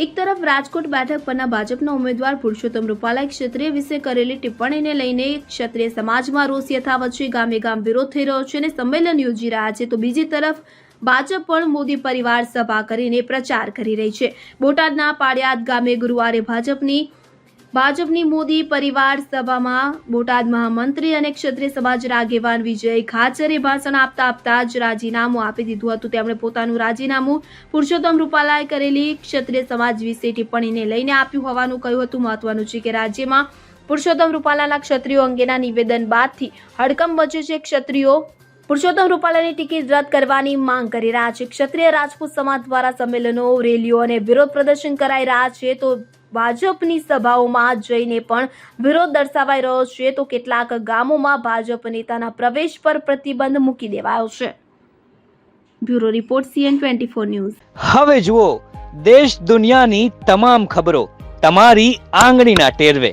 એક તરફ રાજકોટ બેઠક પરના ભાજપના ઉમેદવાર પુરુષોત્તમ રૂપાલાએ ક્ષત્રિય વિશે કરેલી ટિપ્પણીને લઈને ક્ષત્રિય સમાજમાં રોષ યથાવત છે ગામે ગામ વિરોધ થઈ રહ્યો છે અને સંમેલન યોજી રહ્યા છે. તો બીજી તરફ ભાજપ પણ મોદી પરિવાર સભા કરીને પ્રચાર કરી રહી છે. બોટાદના પાળિયાદ ગામે ગુરુવારે ભાજપની ભાજપની મોદી પરિવાર સભામાં બોટાદ મહામંત્રી અને ક્ષત્રિય સમાજના આગેવાન વિજય ખાચરે ભાષણ આપતા આપતા જ રાજીનામું આપી દીધું હતું. તેમણે પોતાનું રાજીનામું પુરુષોત્તમ રૂપાલાએ કરેલી ક્ષત્રિય સમાજ વિશે ટિપ્પણીને લઈને આપ્યું હોવાનું કહ્યું હતું. મહત્વનું છે કે રાજ્યમાં પુરુષોત્તમ રૂપાલાના ક્ષત્રિયો અંગેના નિવેદન બાદથી હડકંપ મચ્યો છે. ક્ષત્રિયો પુરુષોત્તમ રૂપાલાની ટિકિટ રદ કરવાની માંગ કરી રહ્યા છે. ક્ષત્રિય રાજપૂત સમાજ દ્વારા સંમેલનો, રેલીઓ અને વિરોધ પ્રદર્શન કરાઈ રહ્યા છે. તો ભાજપની સભાઓમાં જઈને પણ વિરોધ દર્શાવાઈ રહ્યો છે. તો કેટલાક ગામોમાં ભાજપ નેતાના પ્રવેશ પર પ્રતિબંધ મૂકી દેવાયો છે. Bureau report CN twenty four news. હવે જુઓ, દેશ દુનિયાની તમામ ખબરો તમારી આંગળીના ટેરવે.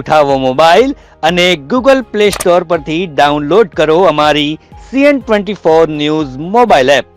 ઉઠાવો મોબાઈલ અને ગૂગલ પ્લે સ્ટોર પરથી ડાઉનલોડ કરો અમારી CN twenty four news mobile app.